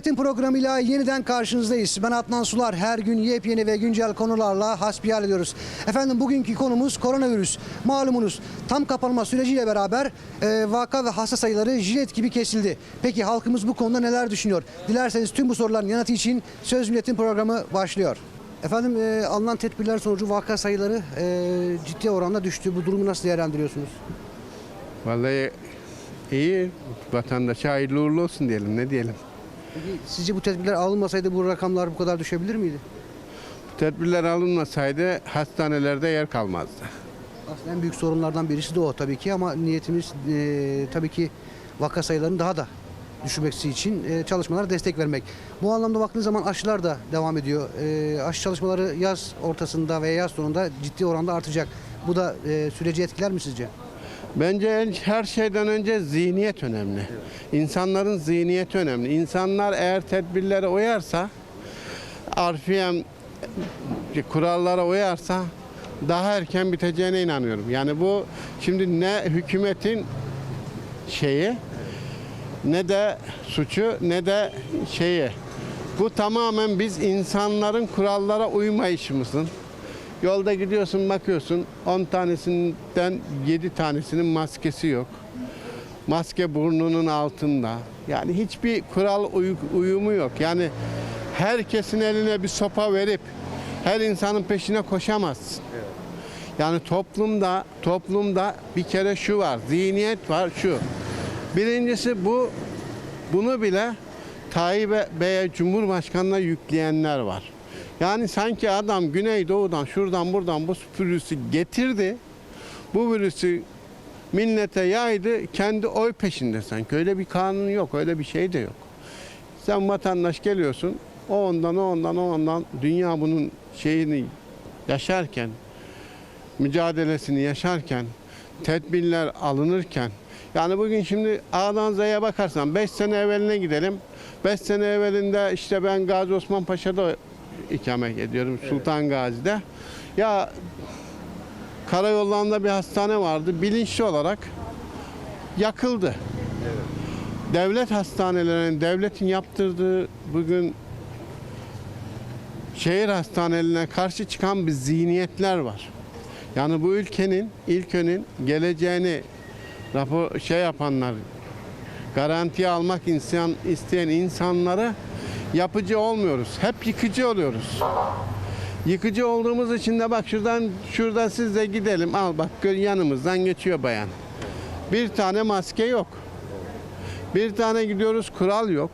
Milletin programıyla yeniden karşınızdayız. Ben Adnan Sular. Her gün yepyeni ve güncel konularla hasbihal ediyoruz. Efendim bugünkü konumuz koronavirüs. Malumunuz tam kapanma süreciyle beraber e, vaka ve hasta sayıları jilet gibi kesildi. Peki halkımız bu konuda neler düşünüyor? Dilerseniz tüm bu soruların yanıtı için Söz Milletin programı başlıyor. Efendim e, alınan tedbirler sonucu vaka sayıları e, ciddi oranda düştü. Bu durumu nasıl değerlendiriyorsunuz? Vallahi iyi. Vatandaşa hayırlı uğurlu olsun diyelim. Ne diyelim? Peki sizce bu tedbirler alınmasaydı bu rakamlar bu kadar düşebilir miydi? Bu tedbirler alınmasaydı hastanelerde yer kalmazdı. Aslında en büyük sorunlardan birisi de o tabii ki ama niyetimiz e, tabii ki vaka sayılarını daha da düşürmesi için e, çalışmalara destek vermek. Bu anlamda baktığınız zaman aşılar da devam ediyor. E, aşı çalışmaları yaz ortasında veya yaz sonunda ciddi oranda artacak. Bu da e, süreci etkiler mi sizce? Bence en- her şeyden önce zihniyet önemli. İnsanların zihniyeti önemli. İnsanlar eğer tedbirlere uyarsa, arfiyem kurallara uyarsa daha erken biteceğine inanıyorum. Yani bu şimdi ne hükümetin şeyi ne de suçu ne de şeyi. Bu tamamen biz insanların kurallara uymayışımızın. Yolda gidiyorsun bakıyorsun 10 tanesinden 7 tanesinin maskesi yok. Maske burnunun altında. Yani hiçbir kural uy- uyumu yok. Yani herkesin eline bir sopa verip her insanın peşine koşamazsın. Yani toplumda toplumda bir kere şu var, zihniyet var şu. Birincisi bu bunu bile Tayyip Bey'e Cumhurbaşkanı'na yükleyenler var. Yani sanki adam Güneydoğu'dan şuradan buradan bu virüsü getirdi. Bu virüsü millete yaydı. Kendi oy peşinde sanki. Öyle bir kanun yok. Öyle bir şey de yok. Sen vatandaş geliyorsun. O ondan, o ondan, o ondan. Dünya bunun şeyini yaşarken, mücadelesini yaşarken, tedbirler alınırken, yani bugün şimdi A'dan Z'ye bakarsan 5 sene evveline gidelim. 5 sene evvelinde işte ben Gazi Osman Paşa'da ikamet ediyorum Sultan Gazi'de. Ya karayollarında bir hastane vardı. Bilinçli olarak yakıldı. Devlet hastanelerinin, devletin yaptırdığı bugün şehir hastanelerine karşı çıkan bir zihniyetler var. Yani bu ülkenin, ülkenin geleceğini rapor şey yapanlar, garantiye almak insan isteyen insanları yapıcı olmuyoruz. Hep yıkıcı oluyoruz. Yıkıcı olduğumuz için de bak şuradan şuradan siz de gidelim. Al bak yanımızdan geçiyor bayan. Bir tane maske yok. Bir tane gidiyoruz kural yok.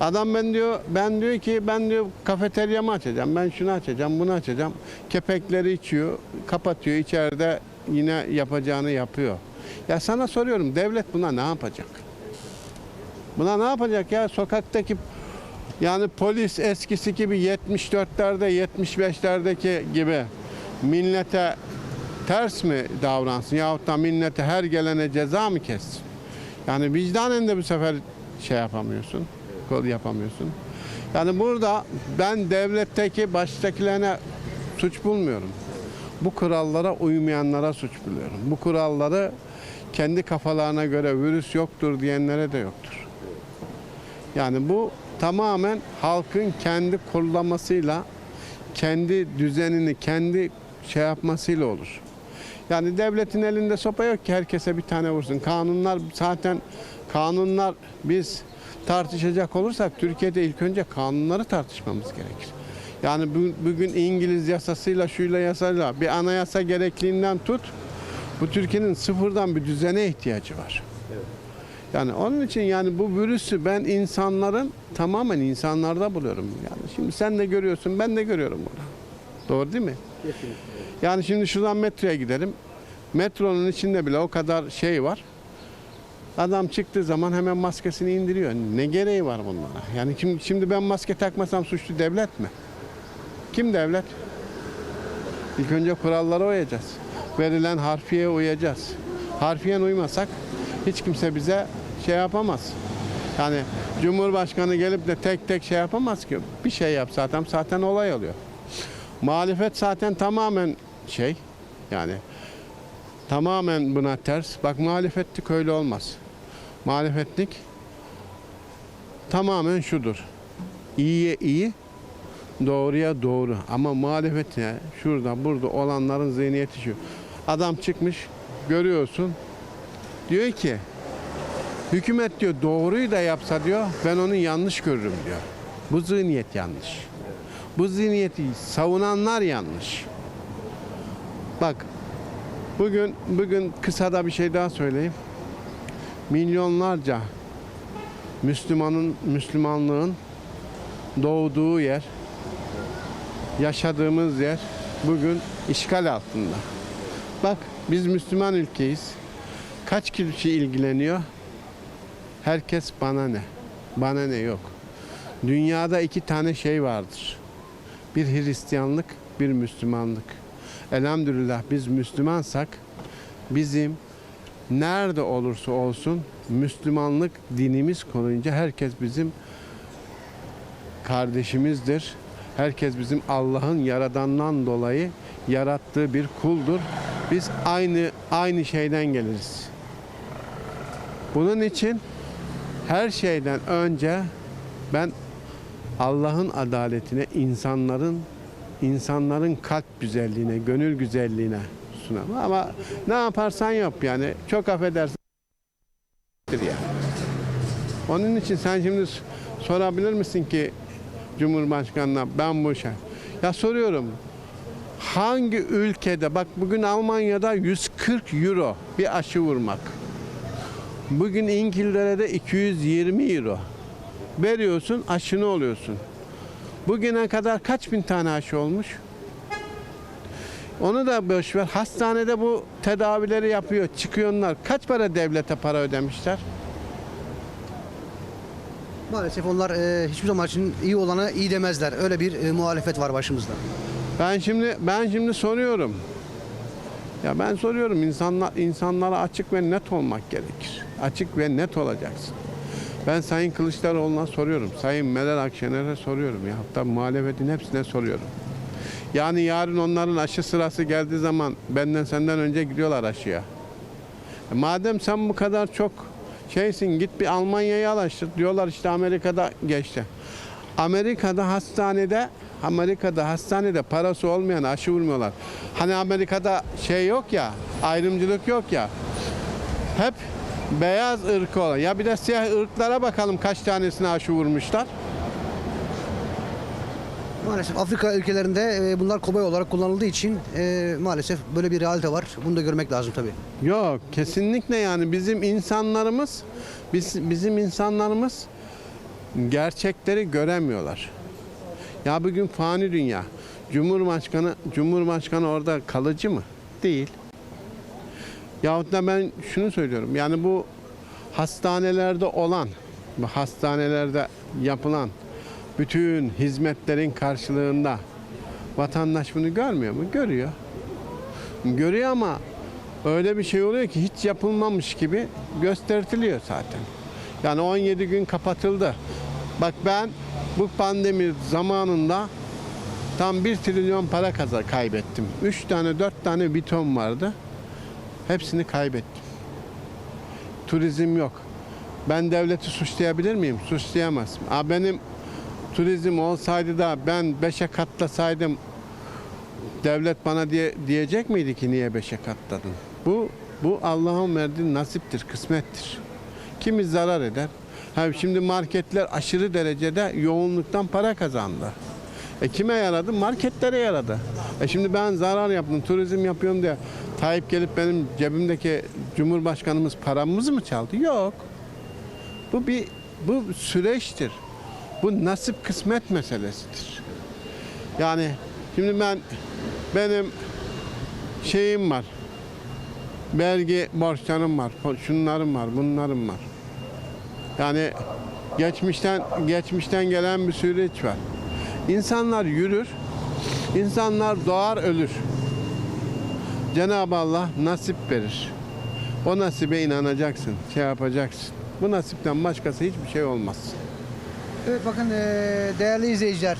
Adam ben diyor ben diyor ki ben diyor kafeteryamı açacağım. Ben şunu açacağım, bunu açacağım. Kepekleri içiyor, kapatıyor içeride yine yapacağını yapıyor. Ya sana soruyorum devlet buna ne yapacak? Buna ne yapacak ya sokaktaki yani polis eskisi gibi 74'lerde 75'lerdeki gibi millete ters mi davransın yahut da millete her gelene ceza mı kessin? Yani vicdanen de bu sefer şey yapamıyorsun, kol yapamıyorsun. Yani burada ben devletteki baştakilerine suç bulmuyorum. Bu kurallara uymayanlara suç buluyorum. Bu kuralları kendi kafalarına göre virüs yoktur diyenlere de yoktur. Yani bu tamamen halkın kendi kurulamasıyla, kendi düzenini, kendi şey yapmasıyla olur. Yani devletin elinde sopa yok ki herkese bir tane vursun. Kanunlar zaten kanunlar biz tartışacak olursak Türkiye'de ilk önce kanunları tartışmamız gerekir. Yani bu- bugün İngiliz yasasıyla şuyla yasayla bir anayasa gerekliliğinden tut bu Türkiye'nin sıfırdan bir düzene ihtiyacı var. Yani onun için yani bu virüsü ben insanların tamamen insanlarda buluyorum. Yani şimdi sen de görüyorsun ben de görüyorum bunu. Doğru değil mi? Yani şimdi şuradan metroya gidelim. Metronun içinde bile o kadar şey var. Adam çıktığı zaman hemen maskesini indiriyor. Ne gereği var bunlara? Yani şimdi, şimdi ben maske takmasam suçlu devlet mi? Kim devlet? İlk önce kurallara uyacağız. Verilen harfiye uyacağız. Harfiyen uymasak hiç kimse bize şey yapamaz. Yani Cumhurbaşkanı gelip de tek tek şey yapamaz ki. Bir şey yap zaten zaten olay oluyor. Muhalefet zaten tamamen şey yani tamamen buna ters. Bak muhalefetlik öyle olmaz. Muhalefetlik tamamen şudur. İyiye iyi, doğruya doğru. Ama muhalefetine şurada burada olanların zihniyeti şu. Adam çıkmış görüyorsun. Diyor ki hükümet diyor doğruyu da yapsa diyor ben onu yanlış görürüm diyor. Bu zihniyet yanlış. Bu zihniyeti savunanlar yanlış. Bak bugün bugün kısa da bir şey daha söyleyeyim. Milyonlarca Müslümanın Müslümanlığın doğduğu yer, yaşadığımız yer bugün işgal altında. Bak biz Müslüman ülkeyiz. Kaç kişi ilgileniyor? Herkes bana ne? Bana ne yok. Dünyada iki tane şey vardır. Bir Hristiyanlık, bir Müslümanlık. Elhamdülillah biz Müslümansak bizim nerede olursa olsun Müslümanlık dinimiz koruyunca herkes bizim kardeşimizdir. Herkes bizim Allah'ın yaradandan dolayı yarattığı bir kuldur. Biz aynı aynı şeyden geliriz. Bunun için her şeyden önce ben Allah'ın adaletine, insanların insanların kalp güzelliğine, gönül güzelliğine sunarım. Ama ne yaparsan yap yani çok affedersin. Onun için sen şimdi sorabilir misin ki Cumhurbaşkanı'na ben bu şey. Ya soruyorum. Hangi ülkede bak bugün Almanya'da 140 euro bir aşı vurmak. Bugün İngiltere'de 220 euro. Veriyorsun aşını oluyorsun. Bugüne kadar kaç bin tane aşı olmuş? Onu da boş ver. Hastanede bu tedavileri yapıyor. Çıkıyorlar. Kaç para devlete para ödemişler? Maalesef onlar e, hiçbir zaman için iyi olana iyi demezler. Öyle bir e, muhalefet var başımızda. Ben şimdi ben şimdi soruyorum. Ya ben soruyorum insanlar insanlara açık ve net olmak gerekir. Açık ve net olacaksın. Ben Sayın Kılıçdaroğlu'na soruyorum. Sayın Meral Akşener'e soruyorum ya. Hatta muhalefetin hepsine soruyorum. Yani yarın onların aşı sırası geldiği zaman benden senden önce gidiyorlar aşıya. E madem sen bu kadar çok şeysin git bir Almanya'yı araştır. Diyorlar işte Amerika'da geçti. Amerika'da hastanede Amerika'da hastanede parası olmayan aşı vurmuyorlar. Hani Amerika'da şey yok ya, ayrımcılık yok ya. Hep beyaz ırkı olan. Ya bir de siyah ırklara bakalım kaç tanesine aşı vurmuşlar. Maalesef Afrika ülkelerinde e, bunlar kobay olarak kullanıldığı için e, maalesef böyle bir realite var. Bunu da görmek lazım tabii. Yok kesinlikle yani bizim insanlarımız biz, bizim insanlarımız gerçekleri göremiyorlar. Ya bugün fani dünya. Cumhurbaşkanı Cumhurbaşkanı orada kalıcı mı? Değil. Yahut da ben şunu söylüyorum. Yani bu hastanelerde olan, bu hastanelerde yapılan bütün hizmetlerin karşılığında vatandaş bunu görmüyor mu? Görüyor. Görüyor ama öyle bir şey oluyor ki hiç yapılmamış gibi göstertiliyor zaten. Yani 17 gün kapatıldı. Bak ben bu pandemi zamanında tam 1 trilyon para kaza kaybettim. 3 tane 4 tane biton vardı. Hepsini kaybettim. Turizm yok. Ben devleti suçlayabilir miyim? Suçlayamazsın. Aa, benim turizm olsaydı da ben 5'e katlasaydım devlet bana diye diyecek miydi ki niye beşe katladın? Bu bu Allah'ın verdiği nasiptir, kısmettir. Kimi zarar eder. Ha, şimdi marketler aşırı derecede yoğunluktan para kazandı. E kime yaradı? Marketlere yaradı. E şimdi ben zarar yaptım, turizm yapıyorum diye Tayyip gelip benim cebimdeki Cumhurbaşkanımız paramızı mı çaldı? Yok. Bu bir bu süreçtir. Bu nasip kısmet meselesidir. Yani şimdi ben benim şeyim var. Vergi borçlarım var. Şunlarım var, bunlarım var. Yani geçmişten geçmişten gelen bir süreç var. İnsanlar yürür. insanlar doğar ölür. Cenab-ı Allah nasip verir. O nasibe inanacaksın, şey yapacaksın. Bu nasipten başkası hiçbir şey olmaz. Evet bakın e, değerli izleyiciler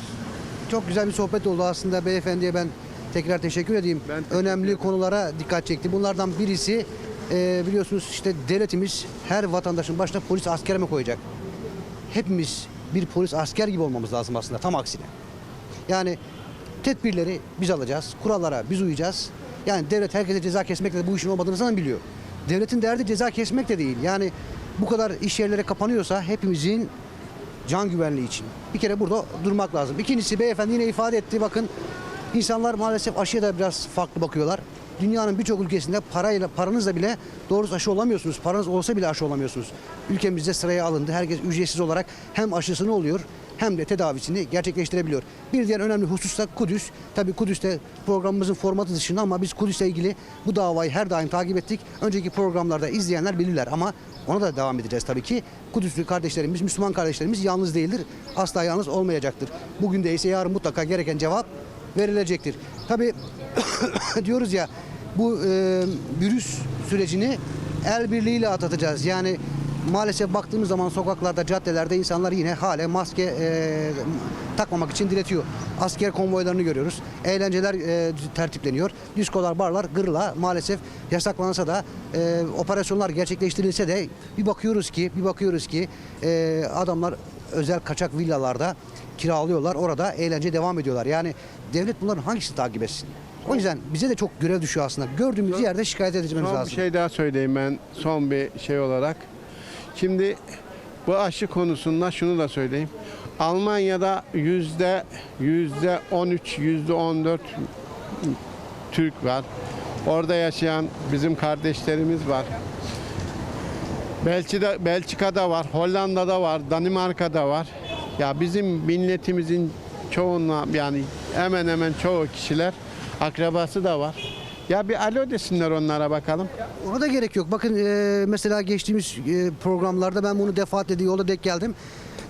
çok güzel bir sohbet oldu aslında beyefendiye ben tekrar teşekkür edeyim. Ben teşekkür Önemli konulara dikkat çekti. Bunlardan birisi e, biliyorsunuz işte devletimiz her vatandaşın başına polis asker mi koyacak? hepimiz bir polis asker gibi olmamız lazım aslında tam aksine. Yani tedbirleri biz alacağız, kurallara biz uyacağız. Yani devlet herkese ceza kesmekle de bu işin olmadığını zaten biliyor. Devletin derdi ceza kesmek de değil. Yani bu kadar iş yerlere kapanıyorsa hepimizin can güvenliği için. Bir kere burada durmak lazım. İkincisi beyefendi yine ifade etti bakın insanlar maalesef aşıya da biraz farklı bakıyorlar. Dünyanın birçok ülkesinde parayla paranızla bile doğrusu aşı olamıyorsunuz. Paranız olsa bile aşı olamıyorsunuz. Ülkemizde sıraya alındı. Herkes ücretsiz olarak hem aşısını oluyor hem de tedavisini gerçekleştirebiliyor. Bir diğer önemli husus da Kudüs. Tabii Kudüs'te programımızın formatı dışında ama biz Kudüs'le ilgili bu davayı her daim takip ettik. Önceki programlarda izleyenler bilirler ama ona da devam edeceğiz tabii ki. Kudüslü kardeşlerimiz, Müslüman kardeşlerimiz yalnız değildir. Asla yalnız olmayacaktır. Bugün de ise yarın mutlaka gereken cevap verilecektir. Tabii diyoruz ya bu e, virüs sürecini el birliğiyle atlatacağız. Yani maalesef baktığımız zaman sokaklarda, caddelerde insanlar yine hale maske e, takmamak için diretiyor. Asker konvoylarını görüyoruz. Eğlenceler e, tertipleniyor. Diskolar, barlar gırla maalesef yasaklansa da e, operasyonlar gerçekleştirilse de bir bakıyoruz ki, bir bakıyoruz ki e, adamlar özel kaçak villalarda kiralıyorlar. Orada eğlence devam ediyorlar. Yani devlet bunların hangisini takip etsin? O yüzden bize de çok görev düşüyor aslında. Gördüğümüz yerde şikayet edilmemiz Son bir lazım. şey daha söyleyeyim ben son bir şey olarak. Şimdi bu aşı konusunda şunu da söyleyeyim. Almanya'da yüzde yüzde 13, yüzde 14 Türk var. Orada yaşayan bizim kardeşlerimiz var. Belçika'da, Belçika'da var, Hollanda'da var, Danimarka'da var. Ya bizim milletimizin çoğunla yani hemen hemen çoğu kişiler akrabası da var. Ya bir alo desinler onlara bakalım. Ona da gerek yok. Bakın e, mesela geçtiğimiz e, programlarda ben bunu defaatle de yolda denk geldim.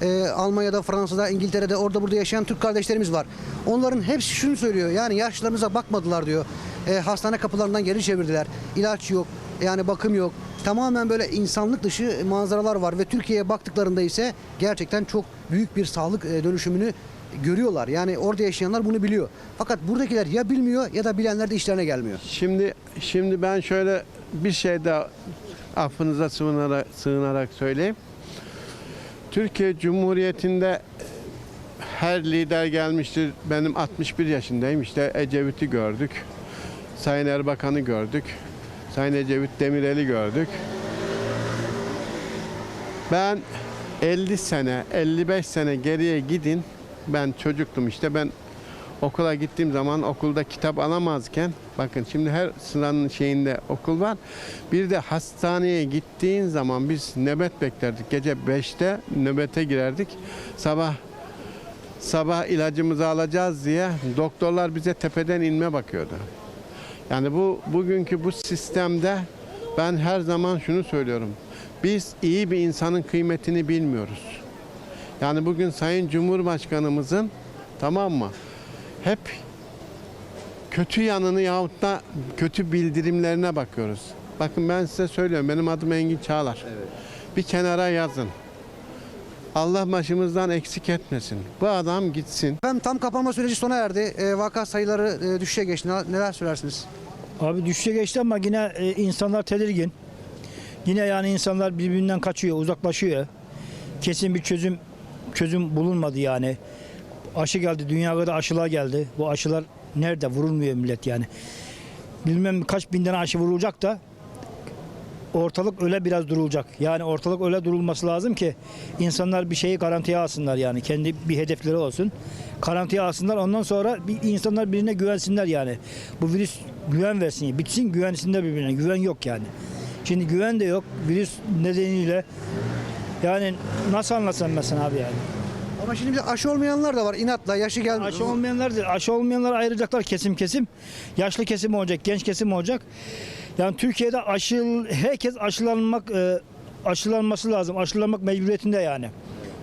E, Almanya'da, Fransa'da, İngiltere'de orada burada yaşayan Türk kardeşlerimiz var. Onların hepsi şunu söylüyor. Yani yaşlarınıza bakmadılar diyor. E, hastane kapılarından geri çevirdiler. İlaç yok. Yani bakım yok. Tamamen böyle insanlık dışı manzaralar var ve Türkiye'ye baktıklarında ise gerçekten çok büyük bir sağlık e, dönüşümünü görüyorlar. Yani orada yaşayanlar bunu biliyor. Fakat buradakiler ya bilmiyor ya da bilenler de işlerine gelmiyor. Şimdi şimdi ben şöyle bir şey de affınıza sığınarak, sığınarak söyleyeyim. Türkiye Cumhuriyeti'nde her lider gelmiştir. Benim 61 yaşındayım. İşte Ecevit'i gördük. Sayın Erbakan'ı gördük. Sayın Ecevit Demirel'i gördük. Ben 50 sene, 55 sene geriye gidin. Ben çocuktum işte. Ben okula gittiğim zaman okulda kitap alamazken bakın şimdi her sıranın şeyinde okul var. Bir de hastaneye gittiğin zaman biz nöbet beklerdik. Gece 5'te nöbete girerdik. Sabah sabah ilacımızı alacağız diye doktorlar bize tepeden inme bakıyordu. Yani bu bugünkü bu sistemde ben her zaman şunu söylüyorum. Biz iyi bir insanın kıymetini bilmiyoruz. Yani bugün Sayın Cumhurbaşkanımızın tamam mı? Hep kötü yanını yahut da kötü bildirimlerine bakıyoruz. Bakın ben size söylüyorum. Benim adım Engin Çağlar. Bir kenara yazın. Allah başımızdan eksik etmesin. Bu adam gitsin. Efendim tam kapanma süreci sona erdi. E, vaka sayıları e, düşüşe geçti. Neler- Neler söylersiniz? Abi düşüşe geçti ama yine e, insanlar tedirgin. Yine yani insanlar birbirinden kaçıyor, uzaklaşıyor. Kesin bir çözüm çözüm bulunmadı yani. Aşı geldi, dünyada da aşılar geldi. Bu aşılar nerede? Vurulmuyor millet yani. Bilmem kaç bin tane aşı vurulacak da ortalık öyle biraz durulacak. Yani ortalık öyle durulması lazım ki insanlar bir şeyi garantiye alsınlar yani. Kendi bir hedefleri olsun. Garantiye alsınlar. Ondan sonra bir insanlar birine güvensinler yani. Bu virüs güven versin. Bitsin güvensinler birbirine. Güven yok yani. Şimdi güven de yok. Virüs nedeniyle yani nasıl anlatsam ben sana abi yani. Ama şimdi bir aşı olmayanlar da var. İnatla yaşı gel. Aşı olmayanlar da- aşı olmayanlar ayıracaklar kesim kesim. Yaşlı kesim olacak, genç kesim olacak. Yani Türkiye'de aşı herkes aşılanmak e, aşılanması lazım. Aşılanmak mecburiyetinde yani.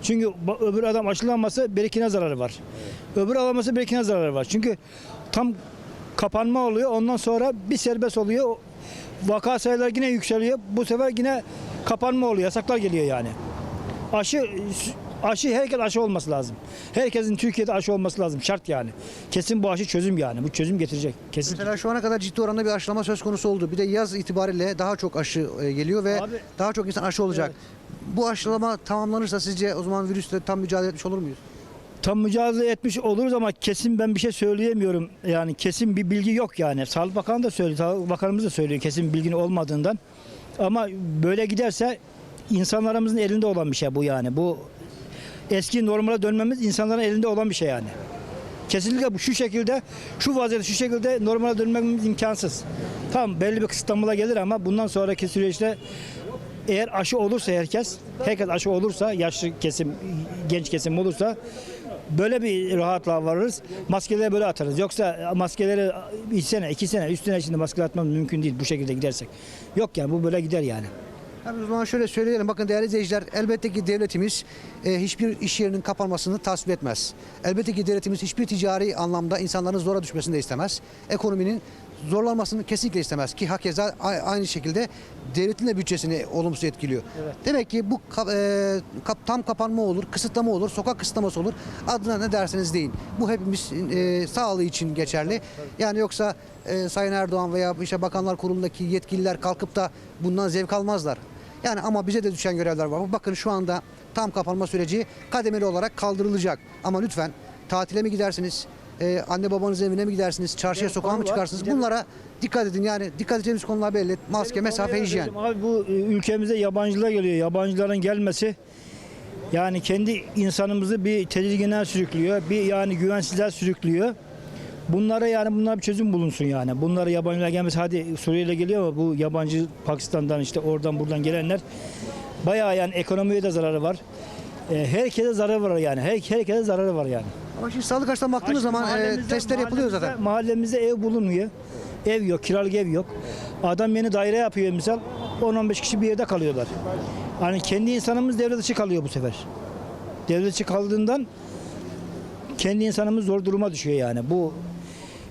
Çünkü ba- öbür adam aşılanmasa berikine zararı var. Öbür alamasa berikine zararı var. Çünkü tam kapanma oluyor. Ondan sonra bir serbest oluyor. Vaka sayıları yine yükseliyor. Bu sefer yine kapanma oluyor. Yasaklar geliyor yani. Aşı aşı herkes aşı olması lazım. Herkesin Türkiye'de aşı olması lazım. Şart yani. Kesin bu aşı çözüm yani. Bu çözüm getirecek. Kesin. Mesela şu ana kadar ciddi oranda bir aşılama söz konusu oldu. Bir de yaz itibariyle daha çok aşı e, geliyor ve Abi- daha çok insan aşı olacak. bu aşılama tamamlanırsa sizce o zaman virüsle tam mücadele etmiş olur muyuz? Tam mücadele etmiş oluruz ama kesin ben bir şey söyleyemiyorum. Yani kesin bir bilgi yok yani. Sağlık Bakanı da söylüyor, Sağlık Bakanımız da söylüyor kesin bilginin olmadığından. Ama böyle giderse insanlarımızın elinde olan bir şey bu yani. Bu eski normale dönmemiz insanların elinde olan bir şey yani. Kesinlikle bu şu şekilde, şu vaziyette şu şekilde normale dönmemiz imkansız. Tam belli bir kısıtlamalar gelir ama bundan sonraki süreçte eğer aşı olursa herkes, herkes aşı olursa, yaşlı kesim, genç kesim olursa böyle bir rahatlığa varırız. Maskeleri böyle atarız. Yoksa maskeleri bir sene, iki sene, üç sene içinde maske atmamız mümkün değil bu şekilde gidersek. Yok yani bu böyle gider yani. Yani o zaman şöyle söyleyelim. Bakın değerli izleyiciler elbette ki devletimiz e, hiçbir iş yerinin kapanmasını tasvip etmez. Elbette ki devletimiz hiçbir ticari anlamda insanların zora düşmesini de istemez. Ekonominin zorlanmasını kesinlikle istemez ki hakeza aynı şekilde devletin de bütçesini olumsuz etkiliyor. Demek ki bu e, kap- tam kapanma olur, kısıtlama olur, sokak kısıtlaması olur. Adına ne derseniz deyin. Bu hepimiz e, sağlığı için geçerli. Yani yoksa e, Sayın Erdoğan veya işte Bakanlar Kurulu'ndaki yetkililer kalkıp da bundan zevk almazlar. Yani ama bize de düşen görevler var. Bakın şu anda tam kapanma süreci kademeli olarak kaldırılacak. Ama lütfen tatile mi gidersiniz? E, anne babanızın evine mi gidersiniz? Çarşıya sokağa mı çıkarsınız? Bunlara dikkat edin. Yani dikkat edeceğimiz konular belli. Maske, mesafe, hijyen. Abi bu e, ülkemize yabancılar geliyor. Yabancıların gelmesi yani kendi insanımızı bir tedirgine sürüklüyor. Bir yani güvensizliğe sürüklüyor. Bunlara yani bunlar bir çözüm bulunsun yani. Bunlara yabancılar gelmesi hadi Suriye'yle geliyor ama bu yabancı Pakistan'dan işte oradan buradan gelenler bayağı yani ekonomiye de zararı var. E, herkese zararı var yani. Her, herkese zararı var yani. Ama şimdi sağlık açıdan baktığımız zaman e, testler yapılıyor zaten. Mahallemizde ev bulunmuyor. Ev yok, kiralık ev yok. Adam yeni daire yapıyor misal 10-15 kişi bir yerde kalıyorlar. Hani kendi insanımız devre dışı kalıyor bu sefer. Devre dışı kaldığından kendi insanımız zor duruma düşüyor yani. Bu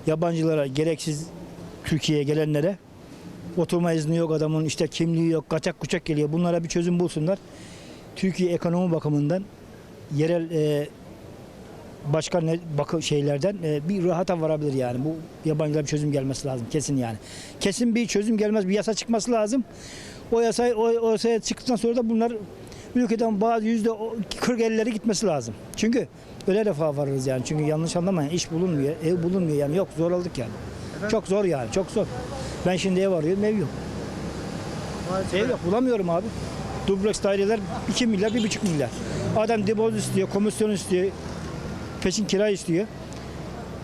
yabancılara gereksiz Türkiye'ye gelenlere oturma izni yok adamın işte kimliği yok kaçak kuçak geliyor. Bunlara bir çözüm bulsunlar. Türkiye ekonomi bakımından yerel e, başka ne bakı şeylerden e, bir rahata varabilir yani. Bu yabancılara bir çözüm gelmesi lazım kesin yani. Kesin bir çözüm gelmez bir yasa çıkması lazım. O yasa o, o yasaya çıktıktan sonra da bunlar ülkeden bazı yüzde 40 elleri gitmesi lazım. Çünkü öyle defa varırız yani. Çünkü yanlış anlamayın iş bulunmuyor, ev bulunmuyor yani yok zor olduk yani. Çok zor yani çok zor. Ben şimdi ev arıyorum ev yok. Ev yok bulamıyorum abi. Dubleks daireler 2 milyar 1,5 milyar. Adam depozit istiyor, komisyon istiyor, peşin kira istiyor.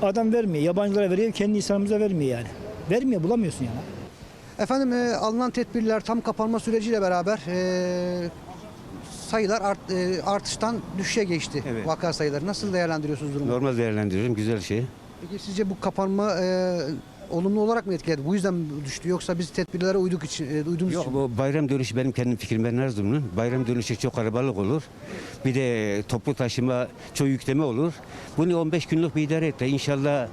Adam vermiyor. Yabancılara veriyor, kendi insanımıza vermiyor yani. Vermiyor, bulamıyorsun yani. Efendim e, alınan tedbirler tam kapanma süreciyle beraber e, sayılar art- e, artıştan düşüşe geçti. Evet. Vaka sayıları. Nasıl değerlendiriyorsunuz durumu? Normal değerlendiriyorum. Güzel şey. Peki sizce bu kapanma e, olumlu olarak mı etkiledi? Bu yüzden mi düştü yoksa biz tedbirlere uyduk için, e, uyduğumuz Yok için mi? bu bayram dönüşü benim kendim fikrim ben Erzurumluyum. Bayram dönüşü çok kalabalık olur. Bir de toplu taşıma çoğu yükleme olur. Bunu 15 günlük bir idare etti. İnşallah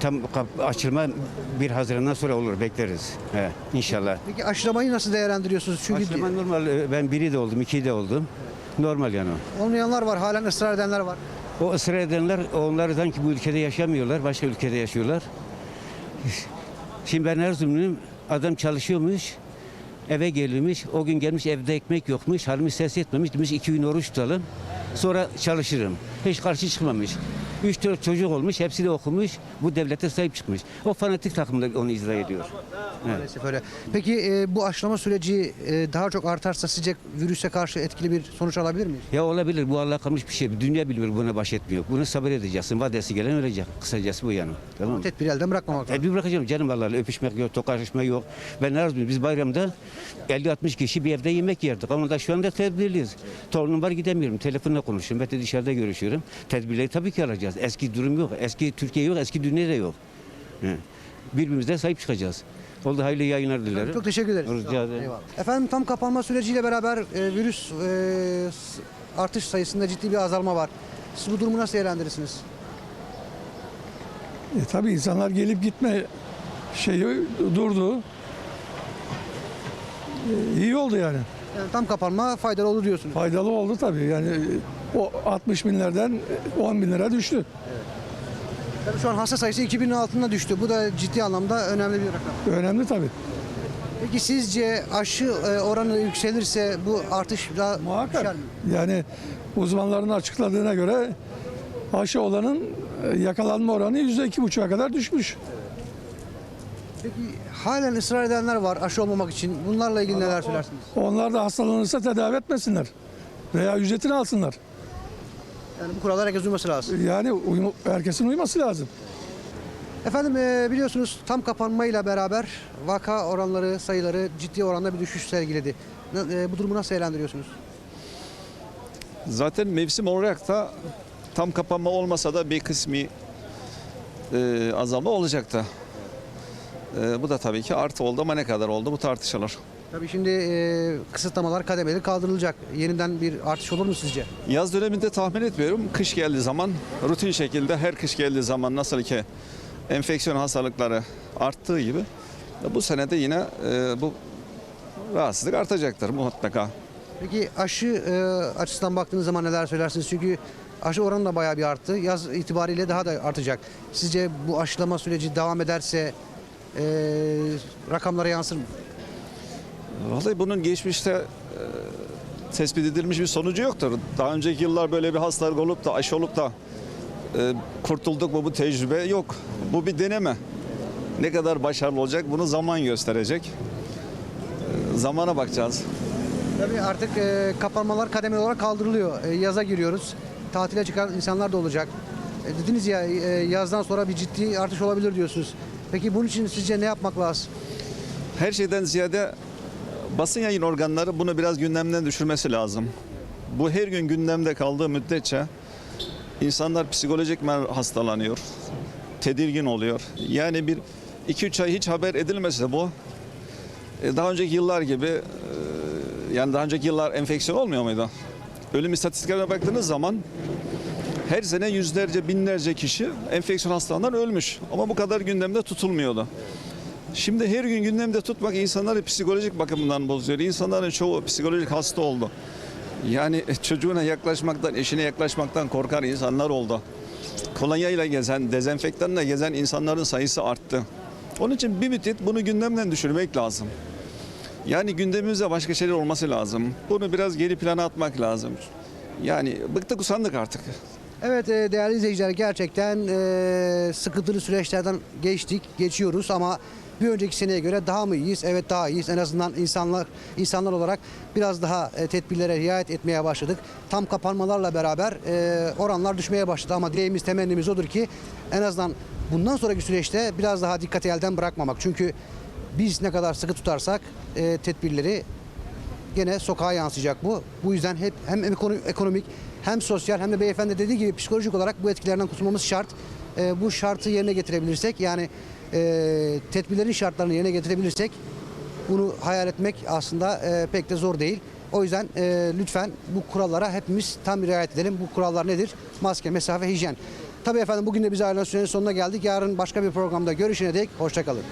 tam kap- açılma 1 Haziran'dan sonra olur bekleriz. He, inşallah. Peki aşılamayı nasıl değerlendiriyorsunuz? Çünkü Açılma normal. e, Ben biri de oldum, iki de oldum. Normal yani o. olmayanlar var, halen ısrar edenler var. O ısrar edenler onlar sanki bu ülkede yaşamıyorlar, başka ülkede yaşıyorlar. Şimdi ben Erzurumluyum, adam çalışıyormuş, eve gelmiş, o gün gelmiş evde ekmek yokmuş, halimiz ses etmemiş, demiş iki gün oruç tutalım, sonra çalışırım. Hiç karşı çıkmamış. Üç dört çocuk olmuş, hepsi de okumuş, bu devlete sahip çıkmış. O fanatik takım da onu icra ediyor. Evet. Maalesef öyle. Peki e, bu aşılama süreci e, daha çok artarsa sizce virüse karşı etkili bir sonuç alabilir miyiz? Ya olabilir, bu Allah kalmış bir şey. Dünya bilmiyor buna baş etmiyor. Bunu sabır edeceksin, vadesi gelen ölecek. Kısacası bu yani. Tamam mı? Tedbiri elden bırakmamak lazım. E bir bırakacağım canım Allah'la öpüşmek yok, tokalaşma yok. Ben Erzurum'da biz bayramda 50-60 kişi bir evde yemek yerdik. Ama da şu anda tedbirliyiz. Torunum var gidemiyorum. Telefonla konuşuyorum. Ben de dışarıda görüşüyorum. Tedbirleri tabii ki alacağız. Eski durum yok. Eski Türkiye yok. Eski dünya da yok. He. Birbirimize sahip çıkacağız. Oldu hayırlı yayınlar dilerim. Çok teşekkür ederiz. Rica ederim. Eyvallah. Efendim tam kapanma süreciyle beraber e, virüs e, artış sayısında ciddi bir azalma var. Siz bu durumu nasıl değerlendirirsiniz? E, tabii insanlar gelip gitme şeyi durdu. E, iyi oldu yani. Yani tam kapanma faydalı olur diyorsunuz. Faydalı oldu tabii. Yani e, o 60 binlerden e, 10 bin lira düştü. Tabii şu an hasta sayısı 2000'in altına düştü. Bu da ciddi anlamda önemli bir rakam. Önemli tabii. Peki sizce aşı e, oranı yükselirse bu artış daha Muhakkak. düşer mi? Yani uzmanların açıkladığına göre aşı olanın e, yakalanma oranı yüzde iki buçuğa kadar düşmüş. Peki halen ısrar edenler var aşı olmamak için. Bunlarla ilgili neler söylersiniz? Onlar da hastalanırsa tedavi etmesinler. Veya ücretini alsınlar. Yani bu kurallara herkes uyması lazım. Yani uyum- herkesin uyması lazım. Efendim e, biliyorsunuz tam kapanmayla beraber vaka oranları, sayıları ciddi oranda bir düşüş sergiledi. E, bu durumu nasıl değerlendiriyorsunuz? Zaten mevsim olarak da tam kapanma olmasa da bir kısmi e, azalma olacaktı. E, bu da tabii ki artı oldu ama ne kadar oldu bu tartışılır. Tabii şimdi e, kısıtlamalar kademeli kaldırılacak. Yeniden bir artış olur mu sizce? Yaz döneminde tahmin etmiyorum. Kış geldiği zaman rutin şekilde her kış geldiği zaman nasıl ki enfeksiyon hastalıkları arttığı gibi bu senede yine e, bu rahatsızlık artacaktır mutlaka. Peki aşı e, açısından baktığınız zaman neler söylersiniz? Çünkü aşı oranı da bayağı bir arttı. Yaz itibariyle daha da artacak. Sizce bu aşılama süreci devam ederse e, rakamlara yansır mı? Vallahi bunun geçmişte e, tespit edilmiş bir sonucu yoktur. Daha önceki yıllar böyle bir hastalık olup da aşı olup da e, kurtulduk mu bu tecrübe yok. Bu bir deneme. Ne kadar başarılı olacak bunu zaman gösterecek. E, zamana bakacağız. Tabii artık e, kapanmalar kademeli olarak kaldırılıyor. E, yaza giriyoruz. Tatile çıkan insanlar da olacak. E, dediniz ya e, yazdan sonra bir ciddi artış olabilir diyorsunuz. Peki bunun için sizce ne yapmak lazım? Her şeyden ziyade basın yayın organları bunu biraz gündemden düşürmesi lazım. Bu her gün gündemde kaldığı müddetçe insanlar psikolojik hastalanıyor. Tedirgin oluyor. Yani bir 2-3 ay hiç haber edilmese bu e, daha önceki yıllar gibi e, yani daha önceki yıllar enfeksiyon olmuyor muydu? Ölüm istatistiklerine baktığınız zaman her sene yüzlerce binlerce kişi enfeksiyon hastalığından ölmüş. Ama bu kadar gündemde tutulmuyordu. Şimdi her gün gündemde tutmak insanları psikolojik bakımından bozuyor. İnsanların çoğu psikolojik hasta oldu. Yani çocuğuna yaklaşmaktan, eşine yaklaşmaktan korkar insanlar oldu. Kolonyayla gezen, dezenfektanla gezen insanların sayısı arttı. Onun için bir müddet bunu gündemden düşürmek lazım. Yani gündemimizde başka şeyler olması lazım. Bunu biraz geri plana atmak lazım. Yani bıktık usandık artık. Evet e, değerli izleyiciler gerçekten e, sıkıntılı süreçlerden geçtik, geçiyoruz ama bir önceki seneye göre daha mı iyiyiz? Evet daha iyiyiz. En azından insanlar insanlar olarak biraz daha e, tedbirlere riayet etmeye başladık. Tam kapanmalarla beraber e, oranlar düşmeye başladı ama dileğimiz temennimiz odur ki en azından bundan sonraki süreçte biraz daha dikkati elden bırakmamak. Çünkü biz ne kadar sıkı tutarsak e, tedbirleri gene sokağa yansıyacak bu. Bu yüzden hep hem ekono- ekonomik hem sosyal hem de beyefendi dediği gibi psikolojik olarak bu etkilerden kurtulmamız şart. Ee, bu şartı yerine getirebilirsek yani e, tedbirlerin şartlarını yerine getirebilirsek bunu hayal etmek aslında e, pek de zor değil. O yüzden e, lütfen bu kurallara hepimiz tam riayet edelim. Bu kurallar nedir? Maske, mesafe, hijyen. Tabii efendim bugün de biz ayrılan sürenin sonuna geldik. Yarın başka bir programda görüşene dek hoşçakalın.